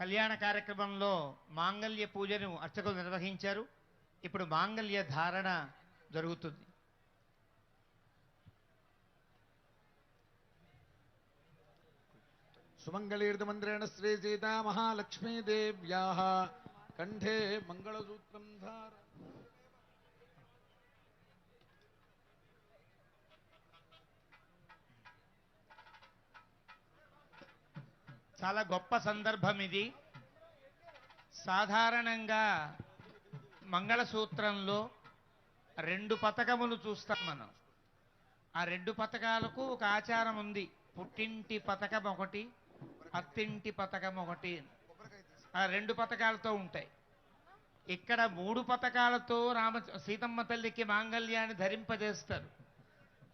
కళ్యాణ కార్యక్రమంలో మాంగళ్య పూజను అర్చకులు నిర్వహించారు. ఇప్పుడు మాంగళ్య ధారణ జరుగుతుంది. సుమంగళీర్ధమంత్రేణ శ్రీ సీతా మహాలక్ష్మీదేవ్యా కంఠే మంగళసూత్రం ధార చాలా గొప్ప సందర్భం ఇది. సాధారణంగా మంగళసూత్రంలో రెండు పథకములు చూస్తాం మనం. ఆ రెండు పథకాలకు ఒక ఆచారం ఉంది. పుట్టింటి పథకం ఒకటి అత్తింటి పథకం ఒకటి. ఆ రెండు పథకాలతో ఉంటాయి. ఇక్కడ మూడు పథకాలతో రామ సీతమ్మ తల్లికి మాంగళ్యాన్ని ధరింపజేస్తారు.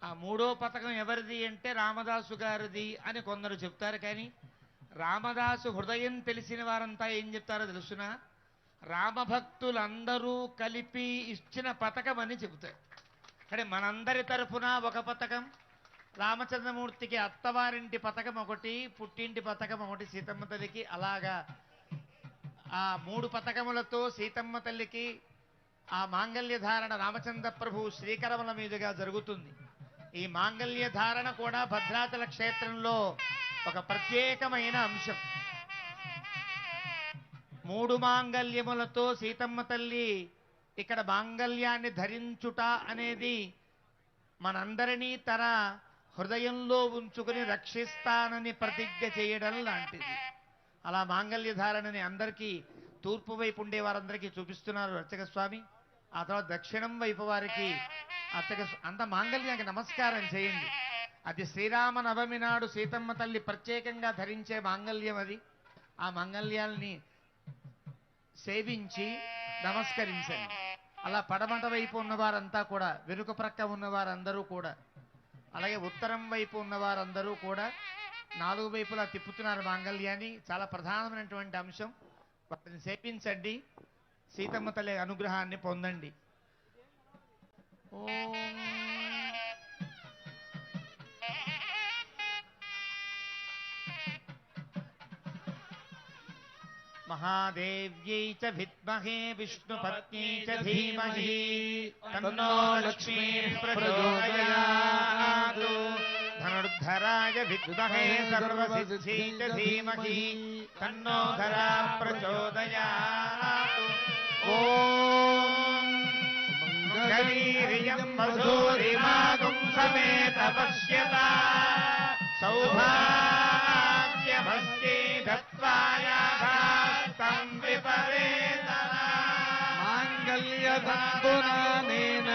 ఆ మూడో పథకం ఎవరిది అంటే రామదాసు గారిది అని కొందరు చెప్తారు. కానీ రామదాసు హృదయం తెలిసిన వారంతా ఏం చెప్తారో తెలుసునా? రామభక్తులందరూ కలిపి ఇచ్చిన పథకం అని చెబుతారు. కానీ మనందరి తరఫున ఒక పథకం రామచంద్రమూర్తికి అత్తవారింటి పథకం ఒకటి పుట్టింటి పథకం ఒకటి సీతమ్మ తల్లికి అలాగా ఆ మూడు పథకములతో సీతమ్మ తల్లికి ఆ మాంగళ్య ధారణ రామచంద్ర ప్రభు శ్రీకరముల మీదుగా జరుగుతుంది. ఈ మాంగళ్య ధారణ కూడా భద్రాచల క్షేత్రంలో ఒక ప్రత్యేకమైన అంశం. మూడు మాంగళ్యములతో సీతమ్మ తల్లి ఇక్కడ మాంగళ్యాన్ని ధరించుట అనేది మనందరినీ తన హృదయంలో ఉంచుకుని రక్షిస్తానని ప్రతిజ్ఞ చేయడం లాంటిది. అలా మాంగళ్య ధారణని అందరికీ తూర్పు వైపు ఉండే వారందరికీ చూపిస్తున్నారు అర్చక స్వామి ఆ తర్వాత దక్షిణం వైపు వారికి అర్చక అంత మాంగళ్యానికి నమస్కారం చేయండి. అది శ్రీరామ నవమి నాడు సీతమ్మ తల్లి ప్రత్యేకంగా ధరించే మాంగళ్యం అది. ఆ మాంగళ్యాల్ని సేవించి నమస్కరించండి. అలా పడమట వైపు ఉన్నవారంతా కూడా వెనుక ప్రక్క ఉన్నవారందరూ కూడా అలాగే ఉత్తరం వైపు ఉన్నవారందరూ కూడా నాలుగు వైపులా తిప్పుతున్నారు మాంగళ్యాన్ని. చాలా ప్రధానమైనటువంటి అంశం. వాటిని సేవించండి. సీతమ్మ తల్లి అనుగ్రహాన్ని పొందండి ఓం महादेव्यै च विद्महे विष्णुपत्न्यै च धीमहि तन्नो लक्ष्मीः प्रचोदयात् अनुर्धराय विगुदहे सर्वसिदुषी च सीमकी कन्नोधरा मधुरिमागुम् समे मधूरिमातुम् समेत पश्यता सौभाग्यभी दत्त्वाया माङ्गल्यसत्पुराणेन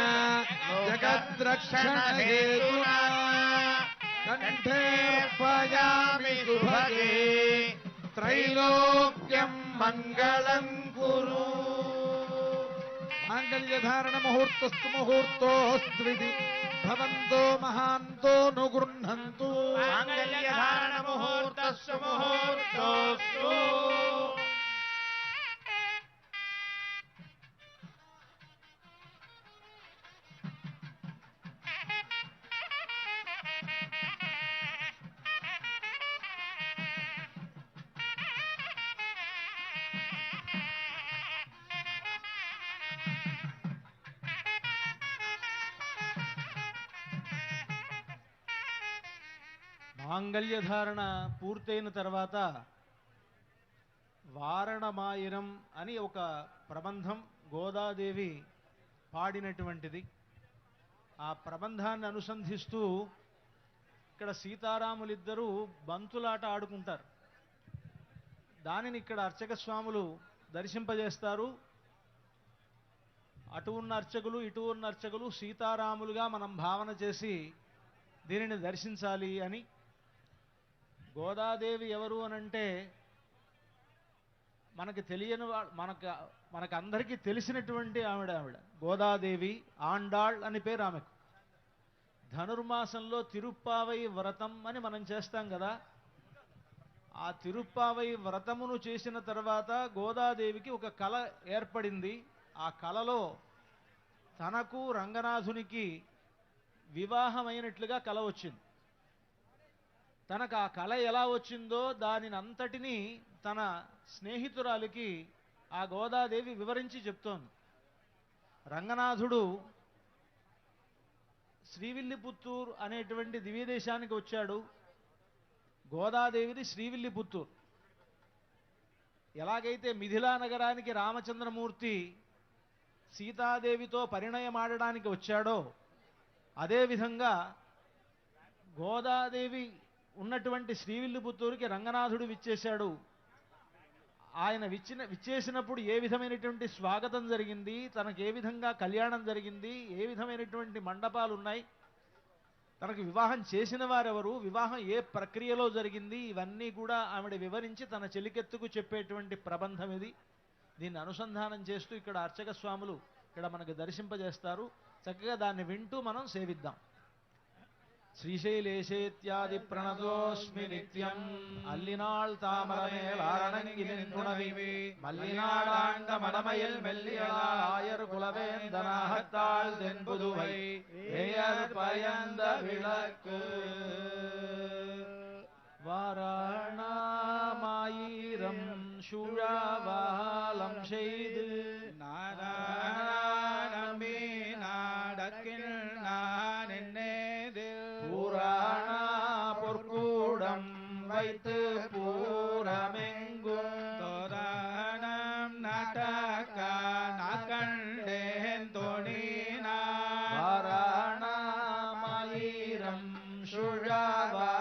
कण्ठे भजामि सुभगे। त्रैलोक्यम् मङ्गलम् कुरु। माङ्गल्यधारणमुहूर्तस्तु मुहूर्तोऽस्त्विति भवन्तो महान्तो नु गृह्णन्तु माङ्गल्यधारणमुहूर्तस्तु मुहूर्तोऽस्तु। మాంగళ్యధారణ పూర్తయిన తర్వాత వారణమాయనం అని ఒక ప్రబంధం గోదాదేవి పాడినటువంటిది. ఆ ప్రబంధాన్ని అనుసంధిస్తూ ఇక్కడ సీతారాములిద్దరూ బంతులాట ఆడుకుంటారు. దానిని ఇక్కడ అర్చక స్వాములు దర్శింపజేస్తారు. అటు ఉన్న అర్చకులు ఇటు ఉన్న అర్చకులు సీతారాములుగా మనం భావన చేసి దీనిని దర్శించాలి అని గోదాదేవి ఎవరు అనంటే మనకి తెలియని మనకు మనకు అందరికీ తెలిసినటువంటి ఆవిడ ఆవిడ. గోదాదేవి ఆండాళ్ అని పేరు ఆమెకు. ధనుర్మాసంలో తిరుప్పావై వ్రతం అని మనం చేస్తాం కదా. ఆ తిరుప్పావై వ్రతమును చేసిన తర్వాత గోదాదేవికి ఒక కళ ఏర్పడింది. ఆ కళలో తనకు రంగనాథునికి వివాహమైనట్లుగా కల వచ్చింది. తనకు ఆ కళ ఎలా వచ్చిందో దానిని అంతటినీ తన స్నేహితురాలికి ఆ గోదాదేవి వివరించి చెప్తోంది. రంగనాథుడు శ్రీవిల్లిపుత్తూరు అనేటువంటి దివ్యదేశానికి వచ్చాడు. గోదాదేవిది శ్రీవిల్లిపుత్తూరు. ఎలాగైతే మిథిలా నగరానికి రామచంద్రమూర్తి సీతాదేవితో పరిణయమాడడానికి వచ్చాడో అదేవిధంగా గోదాదేవి ఉన్నటువంటి శ్రీవిల్లిపుత్తూరుకి రంగనాథుడు విచ్చేశాడు. ఆయన విచ్చిన విచ్చేసినప్పుడు ఏ విధమైనటువంటి స్వాగతం జరిగింది? తనకు ఏ విధంగా కళ్యాణం జరిగింది? ఏ విధమైనటువంటి మండపాలు ఉన్నాయి తనకు వివాహం చేసిన వారెవరు? వివాహం ఏ ప్రక్రియలో జరిగింది? ఇవన్నీ కూడా ఆవిడ వివరించి తన చెలికెత్తుకు చెప్పేటువంటి ప్రబంధం ఇది. దీన్ని అనుసంధానం చేస్తూ ఇక్కడ అర్చక స్వాములు ఇక్కడ మనకు దర్శింపజేస్తారు. చక్కగా దాన్ని వింటూ మనం సేవిద్దాం. ஸ்ரீசைலேசேத்யாதி பிரணதோஸ்மி நித்யம் அல்லினால் தாமரமேல் அரணங்கி நின்றுணவிவி மல்லினாடாண்ட மடமையில் மெல்லியலாயர் குலவேந்தனாகத்தாள் தென்புதுவை. பெயர் பயந்த விளக்கு. வாராணாமாயிரம் சுழாவாலம் செய்து журавль.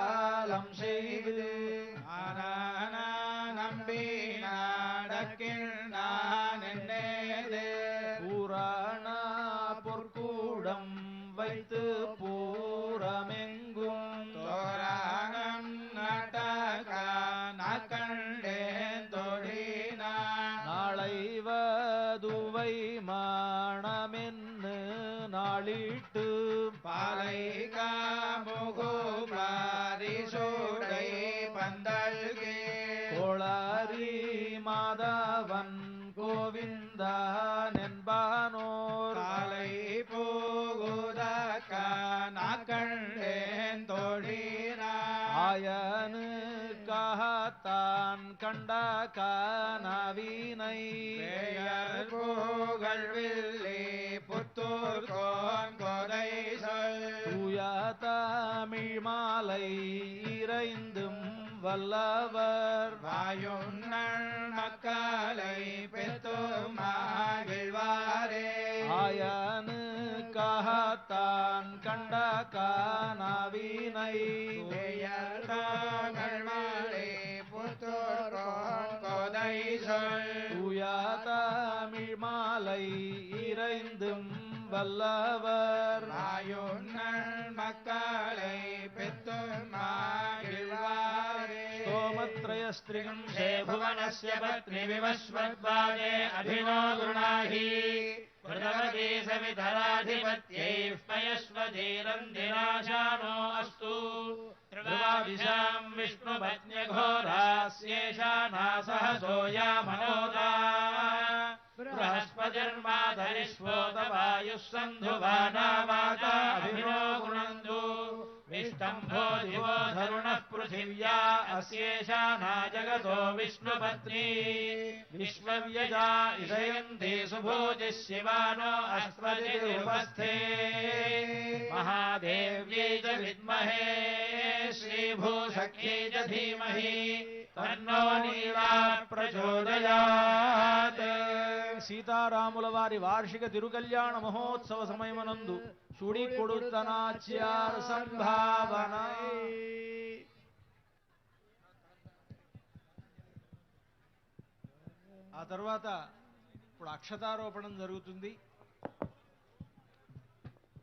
மாதவன் கோவிந்தான் என்பானோர் காலை போகுதக்க நாக்கண்டேன் தோழினா ஆயனு காத்தான் கண்ட கானவினை புகழ்வில்லே புத்தூர் கோன் கொடை தூய தமிழ் மாலை இறைந்தும் வல்லவர். வாயுண்ணல் மக்களை பெற்றும் ஆழ்வாரே ஆயனு காத்தான் கண்ட காணவினை. உயர்ந்தாங்கள்மாரே புத்தோரோன் கொதை சொல். உயா தமிழ் மாலை இறைந்தும் வல்லவர். ஆயுண்ணல் மக்களை பெற்ற े भुवनस्य पत्नी विवस्वद्वादे अभिनो गुणाहि वृतदेशवितराधिपत्यै स्वधीनन्दिराशानो अस्तु। त्रिवाभिषाम् विष्णुपत्न्यघोरास्येषाना सहसो या मनोदा बृहस्पतिर्माधरिष्वोतवायुः सन्धुवानावाता अभिनो गृणन्तु विष्टम्भो दिवो धरुणः पृथिव्या अस्येषा ना जगतो विष्णुपत्नी। विश्वव्यजा इषयन्ति सुभोजिः शिवानो अस्मदिरुपस्थे महादेव्यै च विद्महे श्रीभूसख्यै च धीमहि। तन्नो नीला प्रचोदयात् సీతారాముల వారి వార్షిక తిరుకల్యాణ మహోత్సవ సమయమనందు సుడి కొడుతనాచ్యార సంభావన. ఆ తర్వాత ఇప్పుడు అక్షతారోపణం జరుగుతుంది.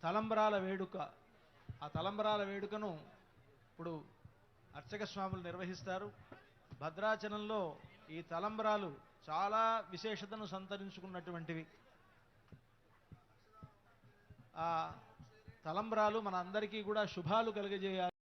తలంబరాల వేడుక. ఆ తలంబరాల వేడుకను ఇప్పుడు అర్చక స్వాములు నిర్వహిస్తారు. భద్రాచలంలో ఈ తలంబరాలు చాలా విశేషతను సంతరించుకున్నటువంటివి. ఆ తలంబ్రాలు మన అందరికీ కూడా శుభాలు కలుగజేయాలి.